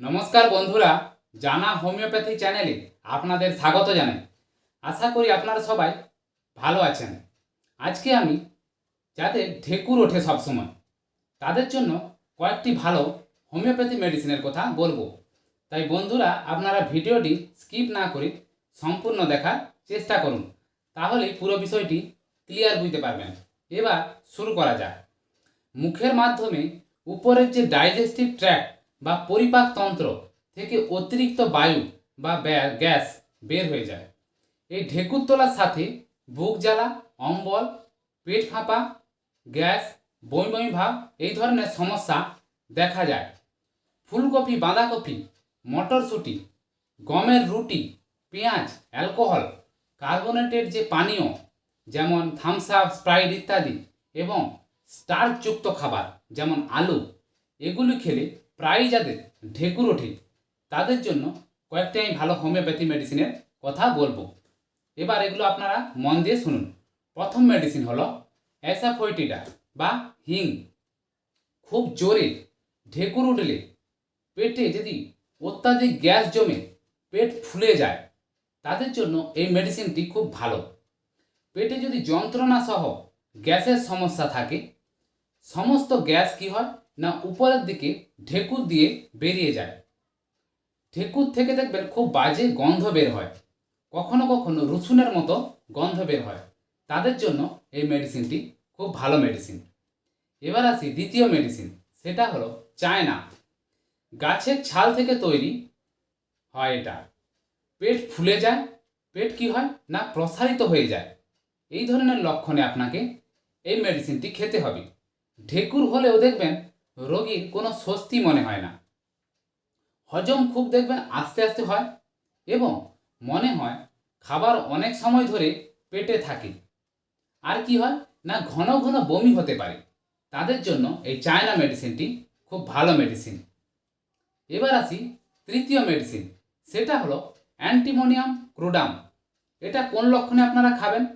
নমস্কার বন্ধুরা, জানা হোমিওপ্যাথি চ্যানেলে আপনাদের স্বাগত জানাই। আশা করি আপনারা সবাই ভালো আছেন। আজকে আমি যাদের ঢেকুর ওঠে সবসময়, তাদের জন্য কয়েকটি ভালো হোমিওপ্যাথি মেডিসিনের কথা বলব। তাই বন্ধুরা, আপনারা ভিডিওটি স্কিপ না করে সম্পূর্ণ দেখার চেষ্টা করুন, তাহলেই পুরো বিষয়টি ক্লিয়ার বুঝতে পারবেন। এবার শুরু করা যাক। মুখের মাধ্যমে উপরের যে ডাইজেস্টিভ ট্র্যাক্ট বা পরিপাক তন্ত্র থেকে অতিরিক্ত বায়ু বা গ্যাস বের হয়ে যায়। এই ঢেকুর তোলার সাথে বুক জ্বালা, অম্বল, পেট ফাঁপা, গ্যাস, বমি বমি ভাব এই ধরনের সমস্যা দেখা যায়। ফুলকপি, বাঁধাকপি, মটরশুঁটি, গমের রুটি, পেঁয়াজ, অ্যালকোহল, কার্বোনেটেড যে পানীয়, যেমন থামস আপ স্প্রাইট ইত্যাদি এবং স্টার্চযুক্ত খাবার, যেমন আলু, এগুলি খেলে প্রায়ই যাদের ঢেকুর ওঠে, তাদের জন্য কয়েকটি আমি ভালো হোমিওপ্যাথি মেডিসিনের কথা বলব। এবার এগুলো আপনারা মন দিয়ে শুনুন। প্রথম মেডিসিন হলো অ্যাসাফোইটিডা বা হিং। খুব জোরে ঢেকুর উঠলে পেটে যদি অত্যাধিক গ্যাস জমে পেট ফুলে যায়, তাদের জন্য এই মেডিসিনটি খুব ভালো। পেটে যদি যন্ত্রণা সহ গ্যাসের সমস্যা থাকে, সমস্ত গ্যাস কি হয়? না উপরের দিকে ঢেকুর দিয়ে বেরিয়ে যায়। ঢেকুর থেকে দেখবেন খুব বাজে গন্ধ বের হয়। কখনো কখনো রসুনের মতো গন্ধ বের হয়। তাদের জন্য এই মেডিসিনটি খুব ভালো মেডিসিন এবার আসি দ্বিতীয় মেডিসিন সেটা হলো চায়না। গাছের ছাল থেকে তৈরি হয় এটা। পেট ফুলে যায়, পেট কি হয়? না প্রসারিত হয়ে যায়। এই ধরনের লক্ষণে আপনাকে এই মেডিসিনটি খেতে হবে। ঢেকুর হলেও দেখবেন রোগীর কোনো স্বস্তি মনে হয় না। হজম খুব দেখবেন আস্তে আস্তে হয় এবং মনে হয় খাবার অনেক সময় ধরে পেটে থাকে। আর কি হয়? না, ঘন ঘন বমি হতে পারে। তাদের জন্য এই চায়না মেডিসিনটি খুব ভালো মেডিসিন। এবার আসি তৃতীয় মেডিসিন। সেটা হলো অ্যান্টিমোনিয়াম ক্রুডাম। এটা কোন লক্ষণে আপনারা খাবেন?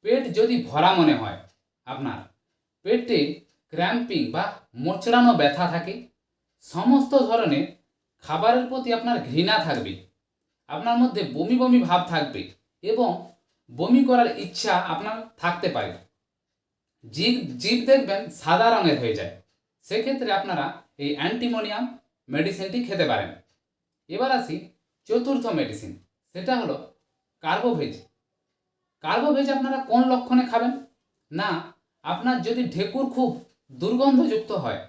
পেট যদি ভরা মনে হয় আপনার, পেটে ক্র্যাম্পিং বা মোচড়ানো ব্যথা থাকে, সমস্ত ধরনের খাবারের প্রতি আপনার ঘৃণা থাকবে, আপনার মধ্যে বমি বমি ভাব থাকবে এবং বমি করার ইচ্ছা আপনার থাকতে পারে। জিভ জিভ দেখবেন সাদা রঙের হয়ে যায়, সেক্ষেত্রে আপনারা এই অ্যান্টিমোনিয়াম মেডিসিনটি খেতে পারেন। এবার আসি চতুর্থ মেডিসিন সেটা হলো কার্বোভেজ কার্বোভেজ আপনারা কোন লক্ষণে খাবেন? না, আপনার যদি ঢেকুর খুব দুর্গন্ধযুক্ত হয়।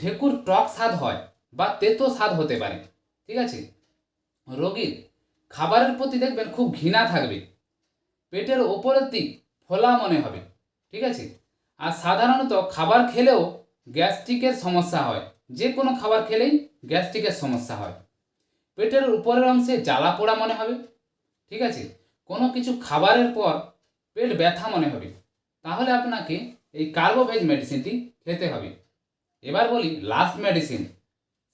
ঢেকুর টক স্বাদ হয় বা তেতো স্বাদ হতে পারে, ঠিক আছে? রোগীর খাবারের প্রতি দেখবেন খুব ঘৃণা থাকবে। পেটের ওপরের দিক ফোলা মনে হবে, ঠিক আছে? আর সাধারণত খাবার খেলেও গ্যাস্ট্রিকের সমস্যা হয়। যে কোনো খাবার খেলেই গ্যাস্ট্রিকের সমস্যা হয়। পেটের উপরের অংশে জ্বালা পোড়া মনে হবে, ঠিক আছে? কোনো কিছু খাবারের পর পেট ব্যথা মনে হবে। তাহলে আপনাকে এই কার্বোভেজ মেডিসিনটি খেতে হবে। এবার বলি লাস্ট মেডিসিন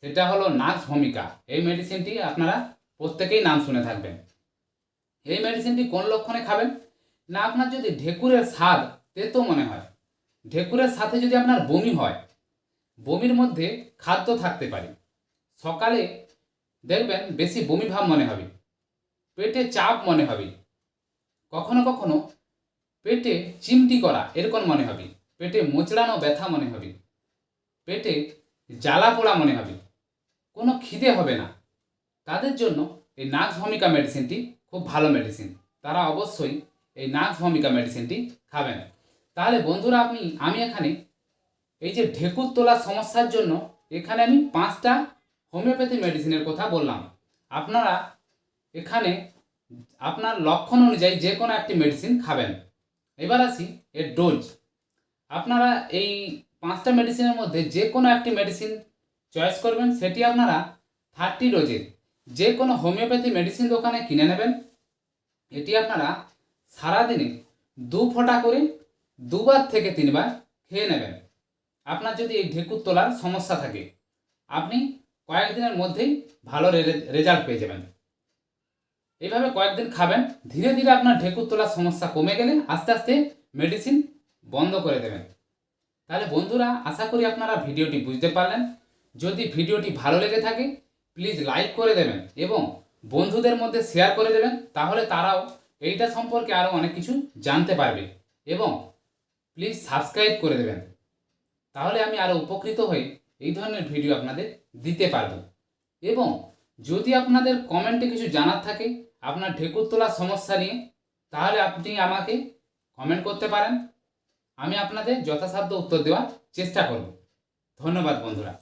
সেটা হলো নাক্স ভূমিকা। এই মেডিসিনটি আপনারা প্রত্যেকেই নাম শুনে থাকবেন। এই মেডিসিনটি কোন লক্ষণে খাবেন? না, আপনার যদি ঢেকুরের স্বাদ তেতো মনে হয়, ঢেকুরের সাথে যদি আপনার বমি হয়, বমির মধ্যে খাদ্য থাকতে পারে। সকালে দেখবেন বেশি বমি ভাব মনে হবে, পেটে চাপ মনে হবে। কখনো কখনো পেটে চিমটি করা এরকম মনে হবে? পেটে মোচড়ানো ব্যথা মনে হবে। পেটে জ্বালা পোড়া মনে হবে। কোনো খিদে হবে না। তাদের জন্য এই নাক্স ভূমিকা মেডিসিনটি খুব ভালো মেডিসিন তারা অবশ্যই এই নাক্স ভূমিকা মেডিসিনটি খাবেন। তাহলে বন্ধুরা আপনি, আমি এখানে এই যে ঢেকুর তোলার সমস্যার জন্য এখানে আমি পাঁচটা হোমিওপ্যাথি মেডিসিনের কথা বললাম। আপনারা এখানে, আপনার লক্ষণ অনুযায়ী যে কোনো একটি মেডিসিন খাবেন। এবার আসি এর ডোজ আপনারা এই পাঁচটা মেডিসিনের মধ্যে যে কোনো একটি মেডিসিন চয়েস করবেন, সেটি আপনারা থার্টি ডোজের যে কোনো হোমিওপ্যাথি মেডিসিন দোকানে কিনে নেবেন। এটি আপনারা সারাদিনে দু ফোঁটা করে দুবার থেকে তিনবার খেয়ে নেবেন। আপনার যদি এই ঢেকুর তোলার সমস্যা থাকে, আপনি কয়েকদিনের মধ্যেই ভালো রেজাল্ট পেয়ে যাবেন। এইভাবে কয়েকদিন খাবেন, ধীরে ধীরে আপনার ঢেকুর তোলার সমস্যা কমে গেলে আস্তে আস্তে মেডিসিন বন্ধ করে দেবেন। তাহলে বন্ধুরা, আশা করি আপনারা ভিডিওটি বুঝতে পারলেন। যদি ভিডিওটি ভালো লেগে থাকে প্লিজ লাইক করে দেবেন এবং বন্ধুদের মধ্যে শেয়ার করে দেবেন, তাহলে তারাও এইটা সম্পর্কে আরও অনেক কিছু জানতে পারবে এবং প্লিজ সাবস্ক্রাইব করে দেবেন। তাহলে আমি আরও উপকৃত হয়ে এই ধরনের ভিডিও আপনাদের দিতে পারব। এবং যদি আপনাদের কমেন্টে কিছু জানার থাকে, আপনার ঢেকুর তোলার সমস্যা নিয়ে, তাহলে আপনি আমাকে কমেন্ট করতে পারেন। আমি আপনাদের যথাসাধ্য উত্তর দেওয়ার চেষ্টা করব। ধন্যবাদ বন্ধুরা।